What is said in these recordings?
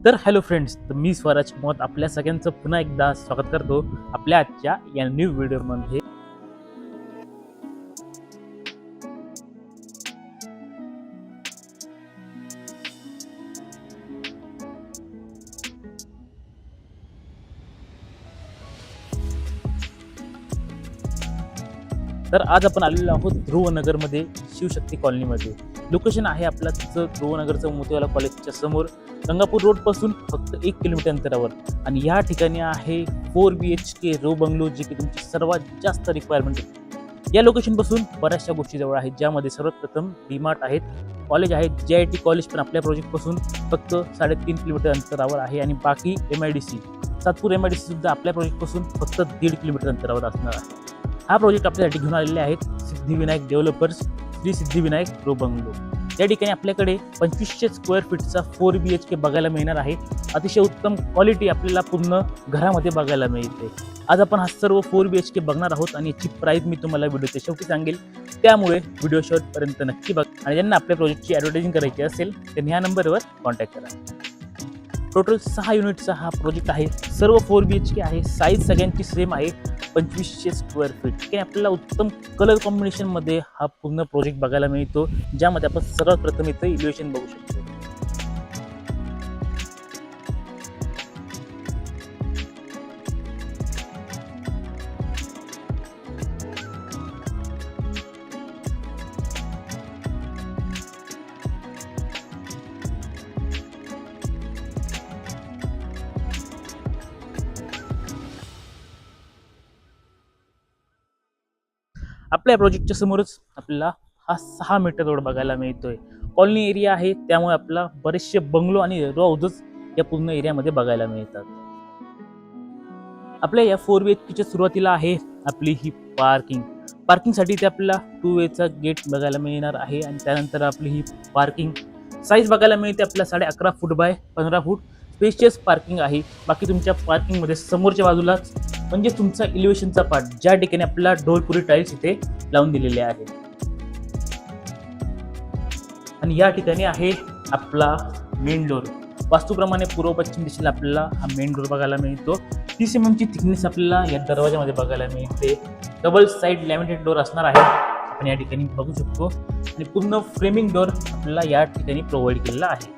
तर hello friends तर मी स्वराज मत आपल्या सगळ्यांचं पुन्हा एकदा स्वागत करतो आपल्या आजच्या या न्यू व्हिडिओमध्ये तर आज आपण आलेलो आहोत ध्रुवनगरमध्ये शिवशक्ती कॉलनीमध्ये. लोकेशन आहे आपलं तिचं ध्रुवनगरचं मोतीवाला कॉलेजच्या समोर. गंगापूर रोडपासून फक्त एक किलोमीटर अंतरावर. आणि या ठिकाणी आहे four B H K row bungalow जे की तुमची सर्वात जास्त रिक्वायरमेंट आहे. या लोकेशनपासून बऱ्याचशा गोष्टी जवळ आहेत ज्यामध्ये सर्वात प्रथम डीमार्ट आहेत. कॉलेज आहेत जे आय टी कॉलेज पण आपल्या प्रोजेक्टपासून फक्त साडेतीन किलोमीटर अंतरावर आहे. आणि बाकी M I D C Satpur M I D C सुद्धा आपल्या प्रोजेक्टपासून फक्त दीड किलोमीटर अंतरावर असणार आहे. हा प्रोजेक्ट आपल्यासाठी घेऊन आलेले आहेत Siddhivinayak developers Shri Siddhivinayak row bungalow या ठिकाणी आपल्याकडे पंचवीसशे स्क्वेअर फीटचा फोर बी एच के बघायला मिळणार आहे. अतिशय उत्तम क्वालिटी आपल्याला पूर्ण घरामध्ये बघायला मिळते. आज आपण हा सर्व फोर बी एच के बघणार आहोत आणि याची प्राईस मी तुम्हाला व्हिडिओच्या शेवटी सांगेल. त्यामुळे व्हिडिओ शेवटपर्यंत नक्की बघ. आणि ज्यांना आपल्या प्रोजेक्टची ॲडव्हर्टायझिंग करायची असेल त्यांनी ह्या नंबरवर कॉन्टॅक्ट करा. टोटल सहा युनिटचा हा प्रोजेक्ट आहे. सर्व फोर बी एच के आहे. साईज सगळ्यांची सेम आहे. पंचवीसशे स्क्वेअर फीट की आपल्याला उत्तम कलर कॉम्बिनेशनमध्ये हा पूर्ण प्रोजेक्ट बघायला मिळतो ज्यामध्ये आपण सर्वात प्रथम इथं इल्युएशन बघू शकतो. आपल्या प्रोजेक्टच्या समोरच आपल्याला हा सहा मीटर रोड बघायला मिळतोय. कॉलनी एरिया आहे त्यामुळे आपला बरेचसे बंगलो आणि रो हाऊसेस या पूर्ण एरियामध्ये बघायला मिळतात. आपल्या या फोर वे एच सुरुवातीला आहे आपली ही पार्किंग पार्किंगसाठी ते आपल्याला टू वेचा गेट बघायला मिळणार आहे आणि त्यानंतर आपली ही पार्किंग साईज बघायला मिळते आपल्याला साडे अकरा फूट बाय पंधरा फूट स्पेशियस पार्किंग आहे. बाकी तुमच्या पार्किंगमध्ये समोरच्या बाजूलाच म्हणजे तुमचा इलिव्हेशनचा पार्ट ज्या ठिकाणी आपल्याला ढोलपुरी टाईल्स इथे लावून दिलेले आहेत. आणि या ठिकाणी आहे आपला मेन डोर वास्तूप्रमाणे पूर्व पश्चिम दिशेला आपल्याला हा मेन डोर बघायला मिळतो. तीस एम एमची थिकनेस आपल्याला या दरवाजामध्ये बघायला मिळते. डबल साईड लॅमिनेटेड डोर असणार आहे. आपण या ठिकाणी बघू शकतो. आणि पूर्ण फ्रेमिंग डोर आपल्याला या ठिकाणी प्रोव्हाइड केलेला आहे.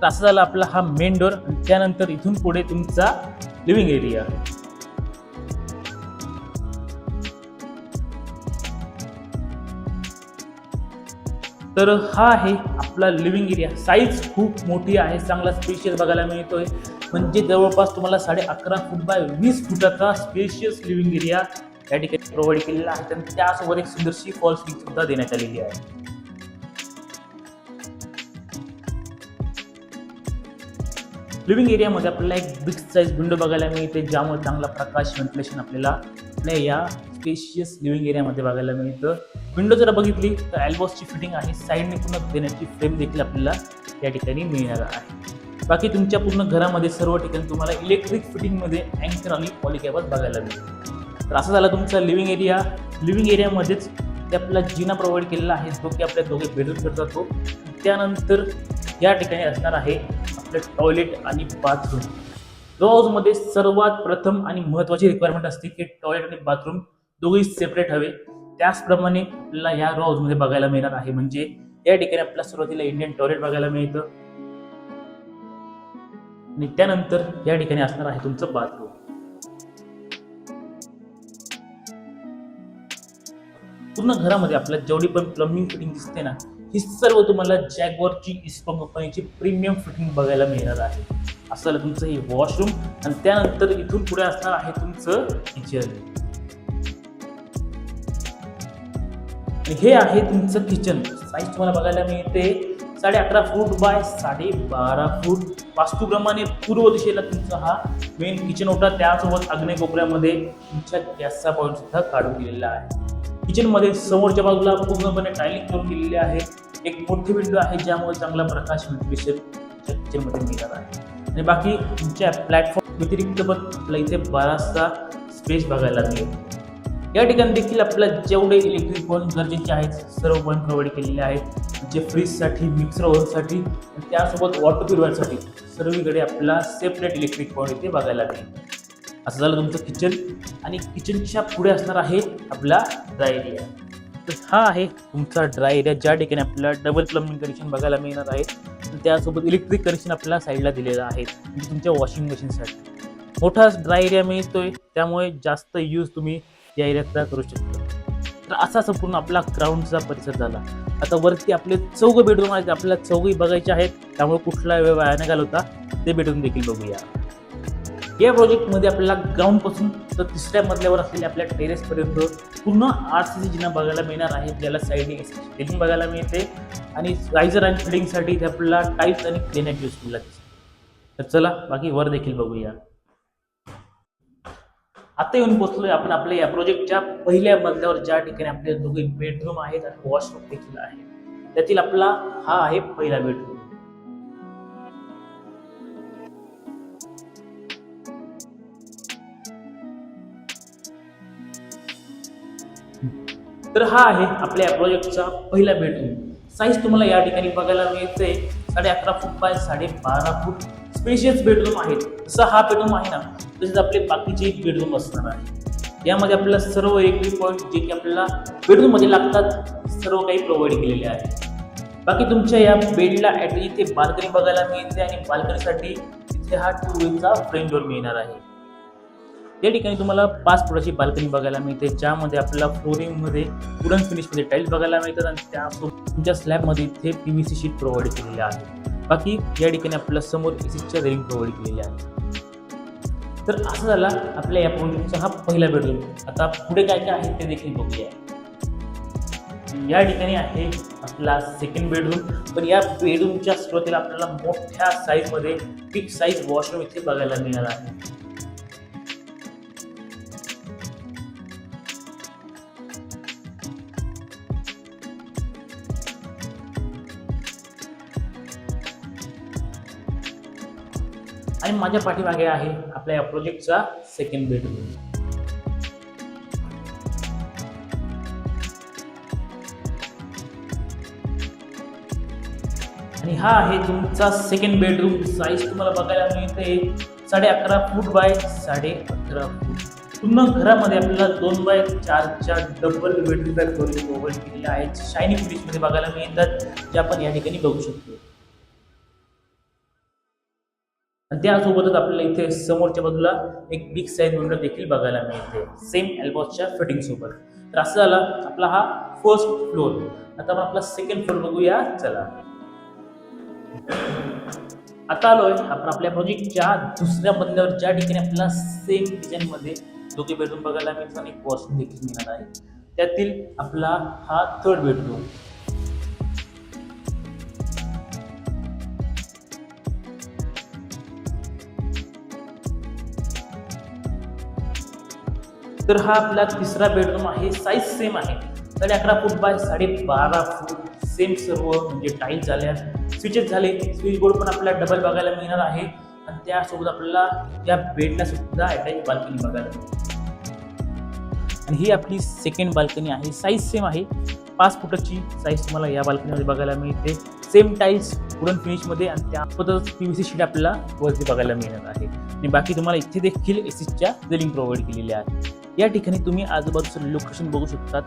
तर असं झालं आपला हा मेन डोर आणि त्यानंतर इथून पुढे तुमचा लिव्हिंग एरिया तर हा आहे आपला लिव्हिंग एरिया साईज खूप मोठी आहे चांगला स्पेशियस बघायला मिळतो आहे म्हणजे जवळपास तुम्हाला साडे अकरा फूट बाय वीस फुटाचा स्पेशियस लिव्हिंग एरिया या ठिकाणी प्रोव्हाइड केलेला आहे. आणि त्यासोबत एक सुंदरशी फॉल सीलिंग सुद्धा देण्यात आलेली आहे. लिव्हिंग एरियामध्ये आपल्याला एक बिग साईज विंडो बघायला मिळते ज्यामुळे चांगला प्रकाश व्हेंटिलेशन आपल्याला या स्पेशियस लिव्हिंग एरियामध्ये बघायला मिळतं. विंडो जर बघितली तर अल्बॉसची फिटिंग आहे. साईडने पूर्ण देण्याची फ्रेम देखील आपल्याला या ठिकाणी मिळणार आहे. बाकी तुमच्या पूर्ण घरामध्ये सर्व ठिकाणी तुम्हाला इलेक्ट्रिक फिटिंगमध्ये अँकर आणि पॉलिकॅबल बघायला मिळेल तर असं झाला तुमचा लिव्हिंग एरिया लिव्हिंग एरियामध्येच ते आपला जिना प्रोव्हाइड केलेला आहे जो की आपल्या दोघे बेडरूम करत जातो त्यानंतर या ठिकाणी असणार आहे आपलं टॉयलेट आणि बाथरूम रो हाऊसमध्ये सर्वात प्रथम आणि महत्त्वाची रिक्वायरमेंट असते की टॉयलेट आणि बाथरूम दोघेही सेपरेट हवे. त्याचप्रमाणे आपल्याला ह्या रो हाऊसमध्ये बघायला मिळणार आहे म्हणजे या ठिकाणी आपल्याला सुरुवातीला इंडियन टॉयलेट बघायला मिळतं. आणि त्यानंतर या ठिकाणी असणार आहे तुमचं बाथरूम पूर्ण घरामध्ये आपल्याला जेवढी पण प्लंबिंग फिटिंग दिसते ना ही सर्व तुम्हाला जॅगवरची इस्पॉन कंपनीची प्रीमियम फिटिंग बघायला मिळणार आहे. असं तुमचं हे वॉशरूम आणि त्यानंतर इथून पुढे असणार आहे तुमचं किचन हे आहे तुमचं किचन साईज तुम्हाला बघायला मिळते. साडे अकरा फूट बाय साडे बारा फूट वास्तूप्रमाणे पूर्व दिशेला तुमचा हा मेन किचन होता त्यासोबत आग्नेय कोपऱ्यामध्ये तुमच्या गॅसचा पॉईंट सुद्धा काढून दिलेला आहे. किचनमध्ये समोरच्या बाजूला पूर्णपणे टायलिंग करून दिलेली आहे. एक मोठी विंडो आहे ज्यामुळे चांगला प्रकाश व्हेंटिलेशन किचनमध्ये मिळणार आहे. आणि बाकी तुमच्या प्लॅटफॉर्म व्यतिरिक्त पण आपल्या इथे बराचसा स्पेस बघायला मिळेल. या ठिकाणी देखील आपल्याला जेवढे इलेक्ट्रिक पॉईंट गरजेचे आहेत सर्व पॉईंट प्रोव्हाइड केलेले आहेत. जे फ्रीजसाठी मिक्सर ओव्हनसाठी त्यासोबत वॉटर प्युरिफायरसाठी सर्वीकडे आपल्याला सेपरेट इलेक्ट्रिक पॉईंट इथे बघायला मिळेल असं झालं तुमचं किचन आणि किचनच्या पुढे असणार आहे आपला ड्राय एरिया तर हा आहे तुमचा ड्राय एरिया ज्या ठिकाणी आपल्याला डबल प्लंबिंग कनेक्शन बघायला मिळणार आहे त्यासोबत इलेक्ट्रिक कनेक्शन आपल्याला साईडला दिलेलं आहे. म्हणजे तुमच्या वॉशिंग मशीनसाठी मोठा ड्राय एरिया मिळतोय. त्यामुळे जास्त यूज तुम्ही या करू शकतो. तर असा संपूर्ण आपला ग्राउंडचा परिसर झाला. आता वरती आपले चौघ बेडरूम आहेत आपल्याला चौघही बघायचे आहेत. त्यामुळे कुठला वेळ वाया न घालवता ते बेडरूम देखील बघूया. या प्रोजेक्टमध्ये आपल्याला ग्राउंडपासून तर तिसऱ्या मजल्यावर असलेल्या आपल्या टेरेसपर्यंत पूर्ण आर सी सी जिना बघायला मिळणार आहे. ज्याला साईडिंग फिलिंग बघायला मिळते. आणि रायझर आणि फिडिंगसाठी इथे आपल्याला टाईप्स आणि ग्रेनाईट यूज केला तर चला बाकी वर देखील बघूया. आता येऊन पोहोचलोय आपण आपल्या या प्रोजेक्टच्या पहिल्या मजल्यावर. ज्या ठिकाणी आपले दोघे बेडरूम आहेत आणि वॉशरूम देखील आहे. त्यातील आपला हा आहे पहिला बेडरूम तर हा आहे आपल्या या प्रोजेक्टचा पहिला बेडरूम साईज तुम्हाला या ठिकाणी बघायला मिळते साडे अकरा फूट बाय साडे बारा फूट. स्पेशियस बेडरूम आहेत जसं हा बेडरूम आहे ना तसेच आपले बाकीचे बेडरूम असणार आहे. यामध्ये आपल्याला सर्व एक पॉईंट जे की आपल्याला बेडरूममध्ये लागतात सर्व काही प्रोव्हाइड केलेले आहे. बाकी तुमच्या या बेडला ॲटली इथे बाल्कनी बघायला मिळते आणि बाल्कनीसाठी इथे हा टू वेचा फ्रेम डोर मिळणार आहे. या ठिकाणी तुम्हाला पाच फुटाची बाल्कनी बघायला मिळते ज्यामध्ये आपल्याला फ्लोरिंगमध्ये वुडन फिनिशमध्ये टाईल्स बघायला मिळतात आणि त्या तुमच्या स्लॅबमध्ये इथे P V C sheet provide केलेली आहे. बाकी या ठिकाणी आपल्याला समोर एसीच्या रेलिंग प्रोव्हाइड केलेली आहे. तर असं झाला आपल्या या प्रोजेक्टचा हा पहिला बेडरूम आता पुढे काय काय आहे ते देखील बघूया. या ठिकाणी आहे आपला सेकंड बेडरूम पण या बेडरूमच्या सुरुवातीला आपल्याला मोठ्या साईजमध्ये बिग साईज वॉशरूम इथे बघायला मिळणार आहे. आणि माझ्या पाठीमागे आहे आपल्या या प्रोजेक्टचा सेकंड बेडरूम आणि हा आहे तुमचा सेकंड बेडरूम साईज तुम्हाला बघायला मिळते साडे अकरा फूट बाय साडे अकरा फूट पूर्ण घरामध्ये आपल्याला दोन बाय चारच्या डबल बेडरूम बॅग मोबाईल केलेले आहेत. शायनिंग फिनिशमध्ये बघायला मिळतात जे आपण या ठिकाणी बघू शकतो. आणि त्यासोबतच आपल्याला इथे समोरच्या बाजूला एक बिग साईज विंडो देखील बघायला मिळते. सेम एल्बॉसच्या फिटिंग सोबत. तर असं झाला आपला हा फर्स्ट फ्लोर आता आपण आपला सेकंड फ्लोर बघूया. चला. आता आलोय आपण आपल्या प्रोजेक्टच्या दुसऱ्या मजल्यावर ज्या ठिकाणी आपल्याला सेम डिझाईनमध्ये दोघे बेडरूम बघायला मिळतात आणि एक वॉशरूम देखील मिळणार आहे. त्यातील आपला हा थर्ड बेडरूम तर हा आपला तिसरा बेडरूम आहे. साईज सेम आहे. साडे अकरा फूट बाय साडे बारा फूट सेम सर्व म्हणजे टाईल्स झाल्या. स्विचेस झाले. स्विच बोर्ड पण आपल्याला डबल बघायला मिळणार आहे. आणि त्यासोबत आपल्याला या बेडला सुद्धा अटॅच बाल्कनी बघायला मिळते आणि ही आपली सेकंड बाल्कनी आहे. साईज सेम आहे. पाच फुटाची साईज तुम्हाला या बाल्कनीमध्ये बघायला मिळते. सेम टाईल्स वुडन फिनिशमध्ये आणि त्यासोबतच पी व्ही सी शीट आपल्याला वरती बघायला मिळणार आहे. आणि बाकी तुम्हाला इथे देखील एसीच्या रेलिंग प्रोव्हाइड केलेली आहे या ठिकाणी तुम्ही आजूबाजूचं लोकेशन बघू शकतात.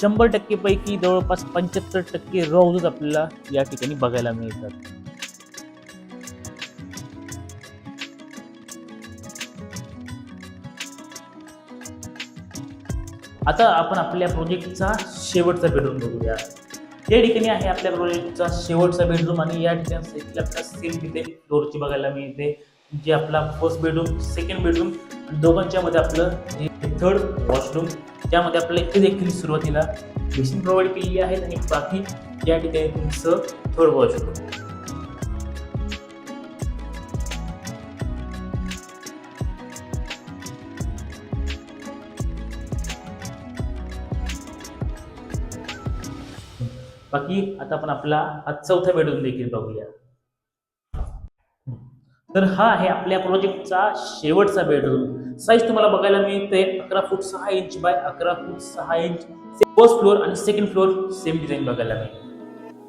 शंभर टक्केपैकी जवळपास पंच्याहत्तर टक्के रोजच आपल्याला या ठिकाणी बघायला मिळतात. आता आपण आपल्या प्रोजेक्टचा शेवटचा बेडरूम बघूया. या ठिकाणी आहे आपल्या प्रोजेक्टचा शेवटचा बेडरूम आणि या ठिकाणी देखील आपल्याला सेम तिथे डोरची बघायला मिळते. जे आपला फर्स्ट बेडरूम सेकंड बेडरूम दोघांच्या मध्ये आपलं थर्ड वॉशरूम त्यामध्ये आपल्याला इथे देखील सुरुवातीला बेसिन प्रोव्हाइड केलेली आहेत आणि बाकी या ठिकाणी तुमचं थर्ड वॉशरूम बाकी आता आपण आपला हा चौथा बेडरूम देखील बघूया. तर हा आहे आपल्या प्रोजेक्टचा शेवटचा बेडरूम साईज तुम्हाला बघायला मिळते अकरा फूट सहा इंच बाय अकरा फूट सहा इंच फर्स्ट फ्लोअर आणि सेकंड फ्लोअर सेम डिझाईन बघायला मिळेल.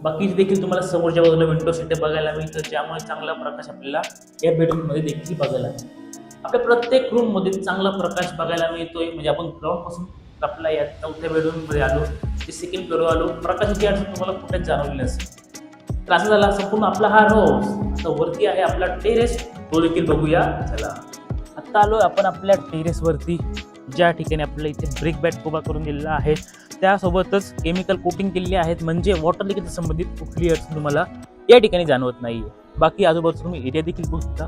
बाकी देखील तुम्हाला समोरच्या बाजूला विंडो सेटअप बघायला मिळतं ज्यामुळे चांगला प्रकाश आपल्याला या बेडरूममध्ये देखील बघायला मिळतो. आपल्या प्रत्येक रूममध्ये चांगला प्रकाश बघायला मिळतोय म्हणजे आपण ग्राउंडपासून आपला या चौथ्या बेडरूममध्ये आलो ते सेकंड फ्लोअर आलो प्रकाशाची अडचण तुम्हाला कुठेच जाणवली नसेल. तर असं झाला संपूर्ण आपला हा रो आता वरती आहे आपला टेरेस तो देखील बघूया. चला. आत्ता आलो आपण आपल्या टेरेसवरती ज्या ठिकाणी आपल्याला इथे ब्रेक बॅट उभा करून दिलेला आहे त्यासोबतच केमिकल कोटिंग केलेली आहेत. म्हणजे वॉटर लिकेज संबंधित कुठली अडचण तुम्हाला या ठिकाणी जाणवत नाही बाकी आजूबाजूचा तुम्ही एरिया देखील बघू शकता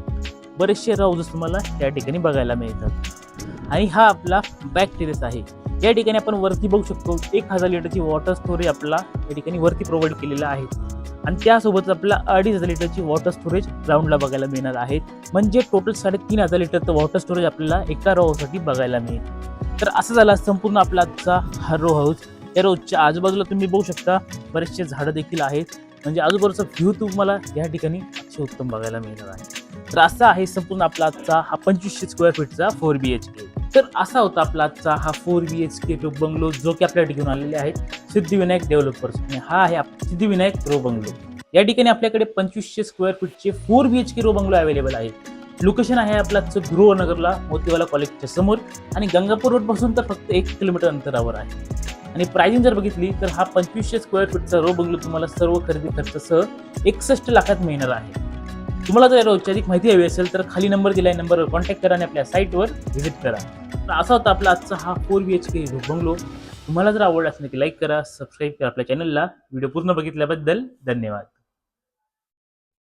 बरेचसे राऊजेस तुम्हाला या ठिकाणी बघायला मिळतात. आणि हा आपला बॅक टेरेस आहे. या ठिकाणी आपण वरती बघू शकतो एक हजार लिटरची वॉटर स्टोरेज आपला या ठिकाणी वरती प्रोव्हाइड केलेला आहे. आणि त्यासोबत आपला अडीच हजार लिटरची वॉटर स्टोरेज ग्राउंडला बघायला मिळणार आहे. म्हणजे टोटल साडेतीन हजार लिटरचं वॉटर स्टोरेज आपल्याला एका रोसाठी बघायला मिळेल. तर असं झाला संपूर्ण आपला आजचा हा रो हाऊस या रोजच्या आजूबाजूला तुम्ही बघू शकता बरेचसे झाडं देखील आहेत. म्हणजे आजूबाजूचा व्ह्यू तुम्हाला या ठिकाणी अतिशय उत्तम बघायला मिळणार आहे. तर असा आहे संपूर्ण आपला आजचा हा पंचवीसशे स्क्वेअर फीटचा फोर बी एच के तर असा होता आपला आजचा हा four B H K row bungalow जो की आपल्याकडे घेऊन आलेले आहेत सिद्धिविनायक डेव्हलपर्स हा आहे आप- सिद्धिविनायक रो बंगलो. या ठिकाणी आपल्याकडे पंचवीसशे square फीटचे four B H K row bungalow available आहे लोकेशन आहे आपला गृहनगरला मोतीवाला कॉलेजच्या समोर. आणि गंगापूर रोडपासून तर फक्त एक किलोमीटर अंतरावर आहे. आणि प्राइसिंग जर बघितली तर हा पंचवीसशे स्क्वेअर फीटचा रो बंगलो तुम्हाला सर्व खरेदी खर्चासह एकसष्ट लाखात मिळणार आहे. तुम्हाला जर रोजची अधिक माहिती हवी असेल तर खाली नंबर दिला आहे नंबरवर कॉन्टॅक्ट करा आणि आपल्या साईटवर व्हिजिट करा. तर असा होता आपला आजचा हा four B H K bungalow. तुम्हाला जर आवडला असेल की लाईक करा सबस्क्राईब करा आपल्या चॅनलला व्हिडिओ पूर्ण बघितल्याबद्दल धन्यवाद.